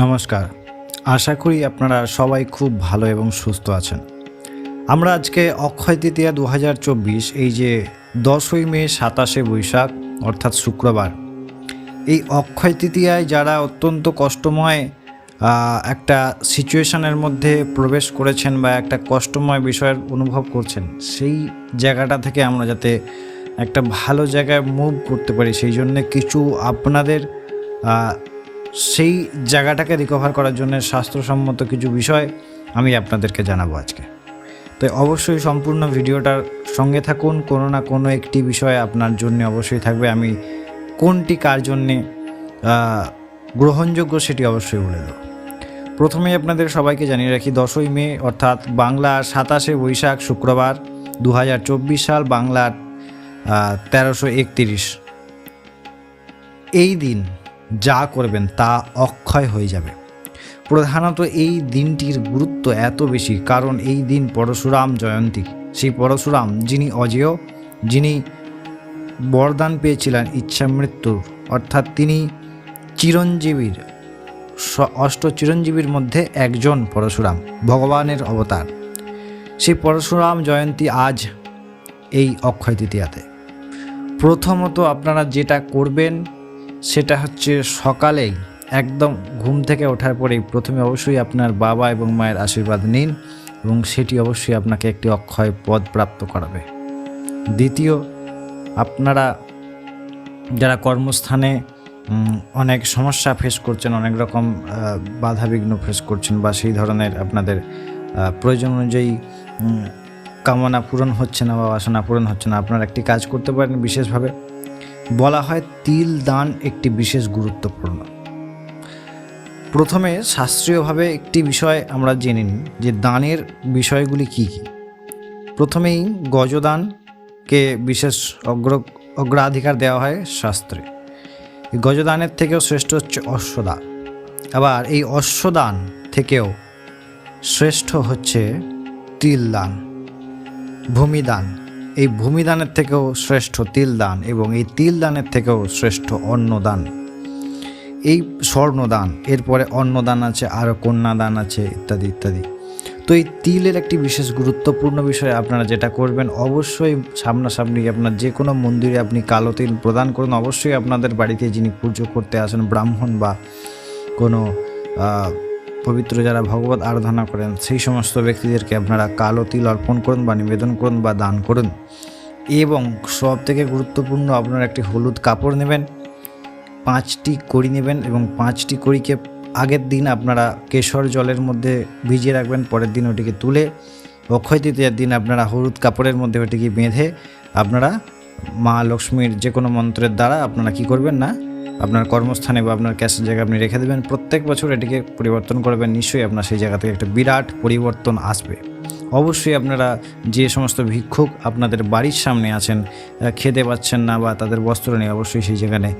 নমস্কার। আশা করি আপনারা সবাই খুব ভালো এবং সুস্থ আছেন। আমরা আজকে অক্ষয় তৃতীয়া দু হাজার চব্বিশ, এই যে দশই মে সাতাশে বৈশাখ, অর্থাৎ শুক্রবার, এই অক্ষয় তৃতীয়ায় যারা অত্যন্ত কষ্টময় একটা সিচুয়েশনের মধ্যে প্রবেশ করেছেন বা একটা কষ্টময় বিষয়ের অনুভব করছেন, সেই জায়গাটা থেকে আমরা যাতে একটা ভালো জায়গায় মুভ করতে পারি, সেই জন্য কিছু আপনাদের সেই জায়গাটাকে রিকভার করার জন্য স্বাস্থ্যসম্মত কিছু বিষয় আমি আপনাদেরকে জানাব আজকে। তো অবশ্যই সম্পূর্ণ ভিডিওটার সঙ্গে থাকুন, কোনো না কোনো একটি বিষয় আপনার জন্য অবশ্যই থাকবে। আমি কোনটি কার জন্যে গ্রহণযোগ্য সেটি অবশ্যই বলে দেবো। প্রথমেই আপনাদের সবাইকে জানিয়ে রাখি, দশই মে, অর্থাৎ বাংলার সাতাশে বৈশাখ শুক্রবার দু হাজার চব্বিশ সাল, বাংলার তেরোশো একতিরিশ। এই দিন যা করবেন তা অক্ষয় হয়ে যাবে। প্রধানত এই দিনটির গুরুত্ব এত বেশি, কারণ এই দিন পরশুরাম জয়ন্তী। সেই পরশুরাম যিনি অজেয়, যিনি বরদান পেয়েছিলেন ইচ্ছা মৃত্যুর, অর্থাৎ তিনি চিরঞ্জীবীর অষ্ট চিরঞ্জীবীর মধ্যে একজন পরশুরাম, ভগবানের অবতার। সেই পরশুরাম জয়ন্তী আজ এই অক্ষয় তৃতীয়াতে। প্রথমত আপনারা যেটা করবেন সেটা হচ্ছে সকালেই একদম ঘুম থেকে ওঠার পরেই প্রথমে অবশ্যই আপনার বাবা এবং মায়ের আশীর্বাদ নিন এবং সেটি অবশ্যই আপনাকে একটি অক্ষয় পদ প্রাপ্ত করাবে। দ্বিতীয় আপনারা যারা কর্মস্থানে অনেক সমস্যা ফেস করছেন অনেক রকম আহ, বাধাবিঘ্ন ফেস করছেন বা সেই ধরনের আপনাদের প্রয়োজন অনুযায়ী কামনা পূরণ হচ্ছে না বা বাসনা পূরণ হচ্ছে না আপনারা একটি কাজ করতে পারেন বিশেষভাবে। বলা হয় তিল দান একটি বিশেষ গুরুত্বপূর্ণ। প্রথমে শাস্ত্রীয়ভাবে একটি বিষয় আমরা জেনে নিই যে দানের বিষয়গুলি কী কী। প্রথমেই গজদানকে বিশেষ অগ্র, অগ্রাধিকার দেওয়া হয় শাস্ত্রে। গজদানের থেকেও শ্রেষ্ঠ হচ্ছে অশ্বদান। আবার এই অশ্বদান থেকেও শ্রেষ্ঠ হচ্ছে তিলদান ভূমিদান। এই ভূমিদানের থেকেও শ্রেষ্ঠ তিল দান এবং এই তিল দানের থেকেও শ্রেষ্ঠ অন্নদান। এই স্বর্ণদান, এরপরে অন্নদান আছে আরও কন্যাদান আছে, ইত্যাদি ইত্যাদি। তো এই তিলের একটি বিশেষ গুরুত্বপূর্ণ বিষয় আপনারা যেটা করবেন, অবশ্যই সামনাসামনি আপনার যে কোনো মন্দিরে আপনি কালো তিল প্রদান করুন। অবশ্যই আপনাদের বাড়িতে যিনি পুজো করতে আসেন, ব্রাহ্মণ বা কোনো পবিত্র যারা ভগবত আরাধনা করেন, সেই সমস্ত ব্যক্তিদেরকে আপনারা কালো তিল অর্পণ করুন বা নিবেদন করুন বা দান করুন। এবং সব থেকে গুরুত্বপূর্ণ, আপনারা একটি হলুদ কাপড় নেবেন, পাঁচটি কড়ি নেবেন এবং পাঁচটি কড়িকে আগের দিন আপনারা কেশর জলের মধ্যে ভিজিয়ে রাখবেন, পরের দিন ওটিকে তুলে অক্ষয় তৃতীয়ার দিন আপনারা হলুদ কাপড়ের মধ্যে ওটিকে বেঁধে আপনারা মা লক্ষ্মীর যে কোনো মন্ত্রের দ্বারা আপনারা কি করবেন না আপনার কর্মস্থানে বা আপনার ক্যাশের জায়গায় আপনি রেখে দেবেন। প্রত্যেক বছর এটিকে পরিবর্তন করবেন। নিশ্চয়ই আপনার সেই জায়গা থেকে একটা বিরাট পরিবর্তন আসবে। অবশ্যই আপনারা যে সমস্ত ভিক্ষুক আপনাদের বাড়ির সামনে আছেন খেতে পাচ্ছেন না বা তাদের বস্ত্র নেই, অবশ্যই সেই জায়গানে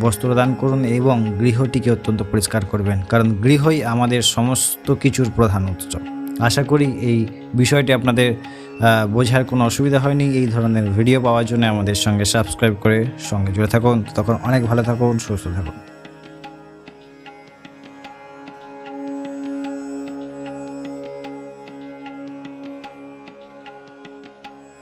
বস্ত্র দান করুন এবং গৃহটিকে অত্যন্ত পরিষ্কার করবেন। কারণ গৃহই আমাদের সমস্ত কিছুর প্রধান উৎস। আশা করি এই বিষয়টি আপনাদের বোঝার কোনো অসুবিধা হয়নি। এই ধরনের ভিডিও পাওয়ার জন্য আমাদের সঙ্গে সাবস্ক্রাইব করে সঙ্গে জুড়ে থাকুন। তখন অনেক ভালো থাকুন, সুস্থ থাকুন।